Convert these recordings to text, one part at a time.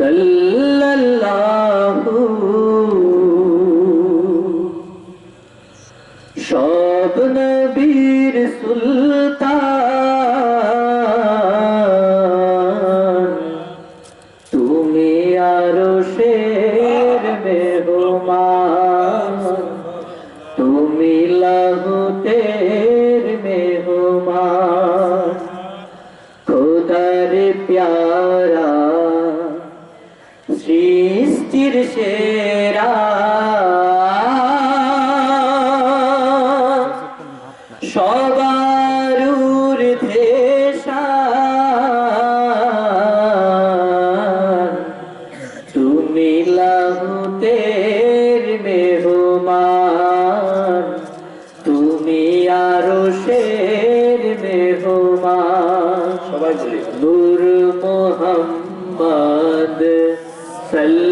সাল্লাল্লাহু সব নবীর সুলতান। তুমি আরও শের মেহমান। তুমি লাহুতের সেরা। সবার ঊর্ধ্বে। তুমি লাহুতের মেহমান। তুমি আরও শের মেহমান। সবাই নূর মোহাম্মদ সাল্লাল্লাহু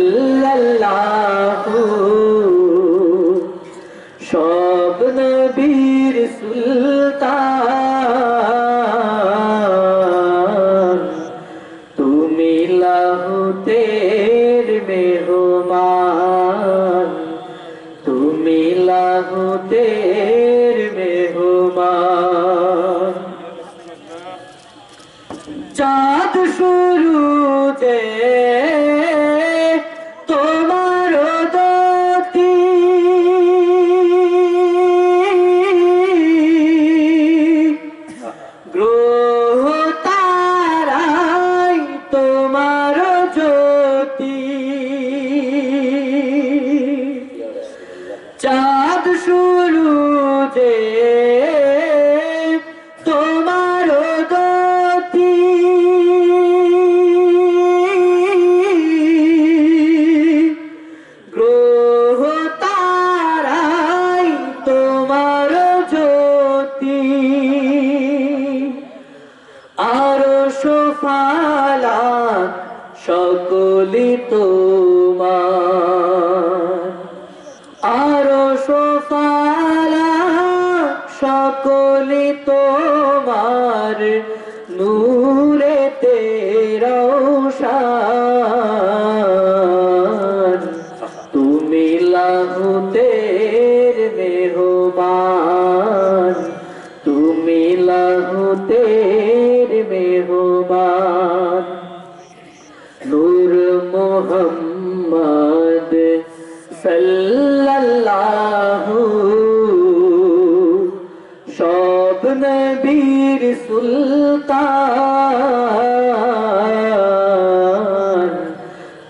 তুমি তের মেহমান। চাঁদ শুরুতে তোমার গতি। গ্রহ তোমার জ্যোতি। আরও সোফালা সকলি তোমার। আরও সোফালা সকলি তোমার নূরে তেরৌশান তুমি লাহুতের মেহমান তুমি লাহুতের মেহমান। নূর মোহাম্মদ সাল্লাল্লাহু সব নবীর সুলতান।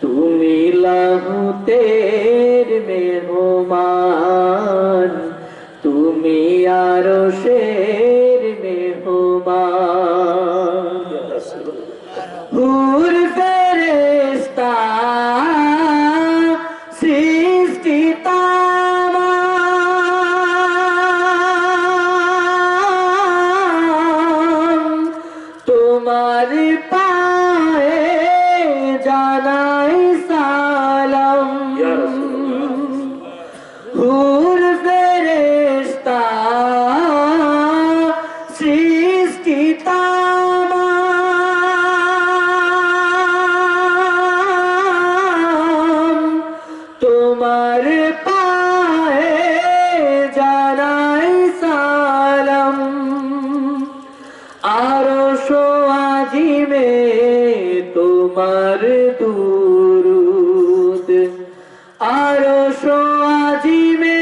তুমি লাহুতের মেহমান। তুমি আরও শের তোমার দুরুদ আরও আজিমে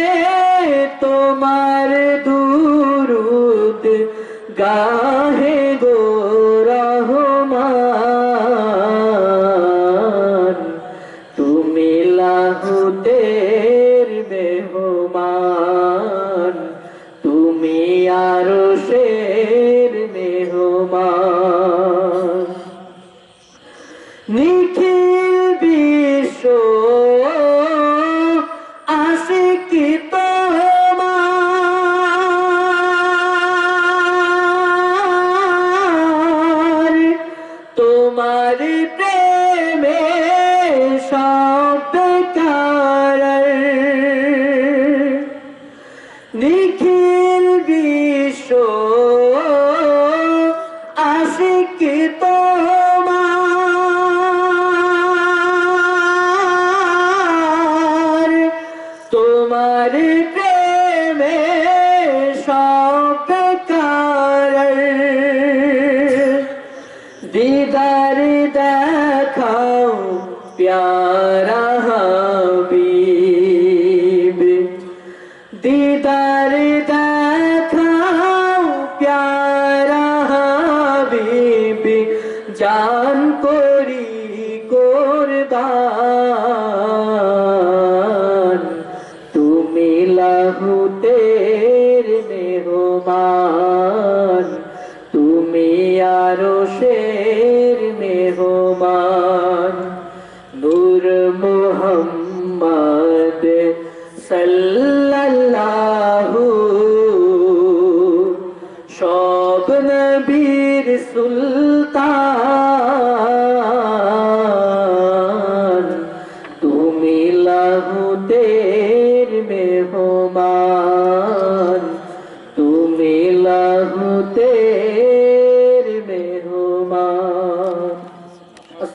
তোমার দুরুদ গাহে গো রহমান। তুমি লাহুতের মেহমান। তুমি আরও নিখিল বিশ্ব আশিকি তোমার? তোমার প্রেমে সব নিখিল বিশ্ব তোমার প্রেমে সব তার দিদার দেখাও প্যারা হাবিব। দিদার দেখাও প্যারা হাবিব। জান করি কোরদান তুমি আরও শের মেহমান। নূর মোহাম্মদ সাল্লাল্লাহু সব নবীর সুলতান। তুমি লাহুতের মেহমান।